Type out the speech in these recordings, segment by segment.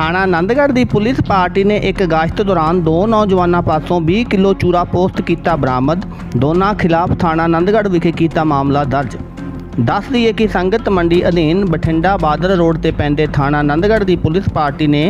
ਥਾਣਾ ਆਨੰਦਗੜ੍ਹ ਦੀ police party ਨੇ ਇੱਕ ਗਸ਼ਤ ਦੌਰਾਨ ਦੋ ਨੌਜਵਾਨਾਂ ਪਾਸੋਂ 20 ਕਿਲੋ ਚੂਰਾ ਪੋਸਟ ਕੀਤਾ ਬਰਾਮਦ। ਦੋਨਾਂ ਖਿਲਾਫ ਥਾਣਾ ਆਨੰਦਗੜ੍ਹ ਵਿਖੇ ਕੀਤਾ ਮਾਮਲਾ ਦਰਜ। ਦੱਸ ਦਈਏ ਕਿ ਸੰਗਤ ਮੰਡੀ ਅਧੀਨ ਬਠਿੰਡਾ ਬਾਦਲ ਰੋਡ ਤੇ ਪੈਂਦੇ ਥਾਣਾ ਆਨੰਦਗੜ੍ਹ ਦੀ ਪੁਲਿਸ ਪਾਰਟੀ ਨੇ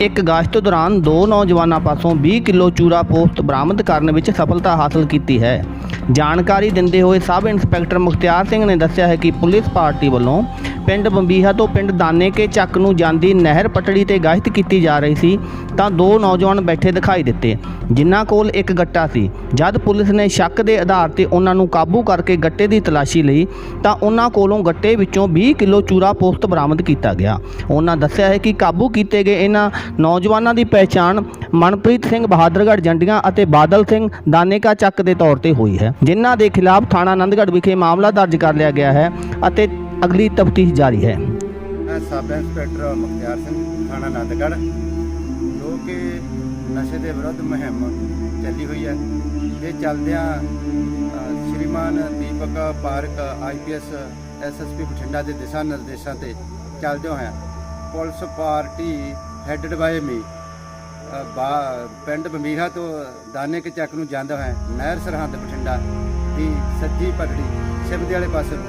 ਇੱਕ ਗਸ਼ਤ ਦੌਰਾਨ ਦੋ ਨੌਜਵਾਨਾਂ ਪਾਸੋਂ 20 ਕਿਲੋ ਚੂਰਾ ਪੋਸਟ ਬਰਾਮਦ ਕਰਨ ਵਿੱਚ ਸਫਲਤਾ ਹਾਸਲ ਕੀਤੀ ਹੈ। ਜਾਣਕਾਰੀ ਦਿੰਦੇ ਹੋਏ ਸਬ ਇੰਸਪੈਕਟਰ ਮੁਖਤਿਆਰ ਸਿੰਘ ਨੇ ਦੱਸਿਆ ਹੈ ਕਿ ਪੁਲਿਸ ਪਾਰਟੀ ਵੱਲੋਂ ਪਿੰਡ ਬੰਬੀਹਾ ਤੋਂ ਪਿੰਡ ਦਾਨੇਕੇ ਚੱਕ ਨੂੰ ਜਾਂਦੀ ਨਹਿਰ ਪਟੜੀ ਤੇ ਗਸ਼ਤ ਕੀਤੀ ਜਾ ਰਹੀ ਸੀ, ਤਾਂ ਦੋ ਨੌਜਵਾਨ ਬੈਠੇ ਦਿਖਾਈ ਦਿੱਤੇ, ਜਿਨ੍ਹਾਂ ਕੋਲ ਇੱਕ ਗੱਟਾ ਸੀ। ਜਦ ਪੁਲਿਸ ਨੇ ਸ਼ੱਕ ਦੇ ਆਧਾਰ ਤੇ ਉਹਨਾਂ ਨੂੰ ਕਾਬੂ ਕਰਕੇ ਗੱਟੇ ਦੀ ਤਲਾਸ਼ੀ ਲਈ, ਤਾਂ ਉਹਨਾਂ ਕੋਲੋਂ ਗੱਟੇ ਵਿੱਚੋਂ 20 ਕਿਲੋ ਚੂਰਾ ਪੋਸਤ ਬਰਾਮਦ ਕੀਤਾ ਗਿਆ। ਉਹਨਾਂ ਦੱਸਿਆ ਹੈ ਕਿ ਕਾਬੂ ਕੀਤੇ ਗਏ ਇਹਨਾਂ ਨੌਜਵਾਨਾਂ ਦੀ ਪਹਿਚਾਣ ਮਨਪ੍ਰੀਤ ਸਿੰਘ ਬਹਾਦਰਗੜ੍ਹ, ਜੰਡੀਆਂ ਅਤੇ ਬਾਦਲ ਸਿੰਘ ਦਾਨੇਕਾ ਚੱਕ ਦੇ ਤੌਰ ਤੇ ਹੋਈ ਹੈ, ਜਿਨ੍ਹਾਂ ਦੇ ਖਿਲਾਫ ਥਾਣਾ ਆਨੰਦਗੜ੍ਹ ਵਿਖੇ ਮਾਮਲਾ ਦਰਜ ਕਰ ਲਿਆ ਗਿਆ ਹੈ ਅਤੇ ਅਗਲੀ ਤਫਤੀਸ਼ ਜਾਰੀ ਹੈ। ਮੈਂ ਸਬ ਇੰਸਪੈਕਟਰ ਮੁਖਤਿਆਰ ਸਿੰਘ, ਥਾਣਾ ਆਨੰਦਗੜ੍ਹ ਜੋ ਕਿ ਨਸ਼ੇ ਦੇ ਵਿਰੁੱਧ ਮੁਹਿੰਮ ਚੱਲੀ ਹੋਈ ਹੈ। ਇਹ ਚੱਲਦਿਆਂ ਸ਼੍ਰੀਮਾਨ ਦੀਪਕ ਪਾਰਕ ਆਈਪੀਐਸ ਐਸਐਸਪੀ ਬਠਿੰਡਾ ਦੇ ਦਿਸ਼ਾ ਨਿਰਦੇਸ਼ਾਂ ਤੇ ਚੱਲਦੇ ਹੋਇਆ police party headed by me ਪਿੰਡ ਬੰਬੀਹਾ ਤੋਂ ਦਾਨੇ ਕੇ ਚੱਕ ਨੂੰ ਜਾਂਦਾ ਹੋਇਆ ਨਹਿਰ ਸਰਹੰਦ ਬਠਿੰਡਾ ਦੀ ਸੱਜੀ ਪਟੜੀ ਸ਼ਿਵਦੇ ਵਾਲੇ ਪਾਸੇ ਨੂੰ।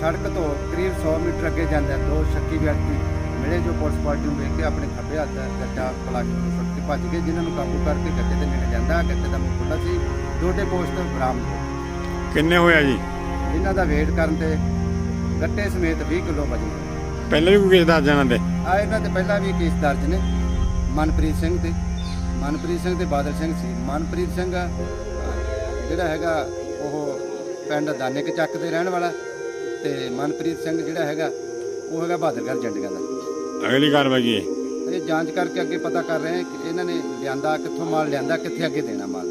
ਸੜਕ ਤੋਂ ਕਰੀਬ 100 ਮੀਟਰ ਅੱਗੇ ਜਾਂਦਾ ਦੋ ਸ਼ੱਕੀ ਵਿਅਕਤੀ ਮਿਲੇ ਜੋ ਪੁਲਿਸ ਪਾਰਟੀ ਨੂੰ ਵੇਖ ਕੇ ਆਪਣੇ ਖੱਬੇ ਹੱਥ ਗੱਡਾ ਪਲਾਸਟਿਕ ਨੂੰ ਸੁੱਟ ਕੇ ਭੱਜ ਗਏ ਜਿਨ੍ਹਾਂ ਨੂੰ ਕਾਬੂ ਕਰਕੇ ਗੱਡੇ ਦੇ ਨੇੜੇ ਜਾਂਦਾ। ਗੱਡੇ ਦਾ ਮੂੰਹ ਖੁੱਲ੍ਹਾ ਸੀ ਦੋਡੇ ਪੋਸਟ ਬਰਾਮਦ। ਹੋਏ ਕਿੰਨੇ ਹੋਇਆ ਜੀ? ਜਿਨ੍ਹਾਂ ਦਾ ਵੇਟ ਕਰਨ ਤੇ ਗੱਟੇ ਸਮੇਤ 20 ਕਿਲੋ ਵਜਨ। ਪਹਿਲਾਂ ਵੀ ਕੋਈ ਕੇਸ ਦੱਸ ਜਾਣਾ ਤੇ ਆ ਇਹਨਾਂ ਤੇ ਪਹਿਲਾਂ ਵੀ ਕੇਸ ਦਰਜ ਨੇ। ਮਨਪ੍ਰੀਤ ਸਿੰਘ ਤੇ ਮਨਪ੍ਰੀਤ ਸਿੰਘ ਤੇ ਬਾਦਲ ਸਿੰਘ ਸੀ। ਮਨਪ੍ਰੀਤ ਸਿੰਘ ਅ, ਜਿਹੜਾ ਹੈਗਾ ਉਹ ਪਿੰਡ ਦਾਨੇਕ ਚੱਕ ਦੇ ਰਹਿਣ ਵਾਲਾ। ਤੇ ਮਨਪ੍ਰੀਤ ਸਿੰਘ ਜਿਹੜਾ ਹੈਗਾ ਉਹ ਹੈਗਾ ਬਹਾਦਰਗੜ੍ਹ ਜੰਡੀਆਂ ਦਾ। ਅਗਲੀ ਕਾਰਵਾਈ ਕੀ ਹੈ? ਇਹ ਜਾਂਚ ਕਰਕੇ ਅੱਗੇ ਪਤਾ ਕਰ ਰਹੇ ਹਾਂ ਕਿ ਇਹਨਾਂ ਨੇ ਲਿਆਂਦਾ ਕਿੱਥੋਂ ਮਾਲ ਲਿਆਂਦਾ ਕਿੱਥੇ ਅੱਗੇ ਦੇਣਾ ਮਾਲ।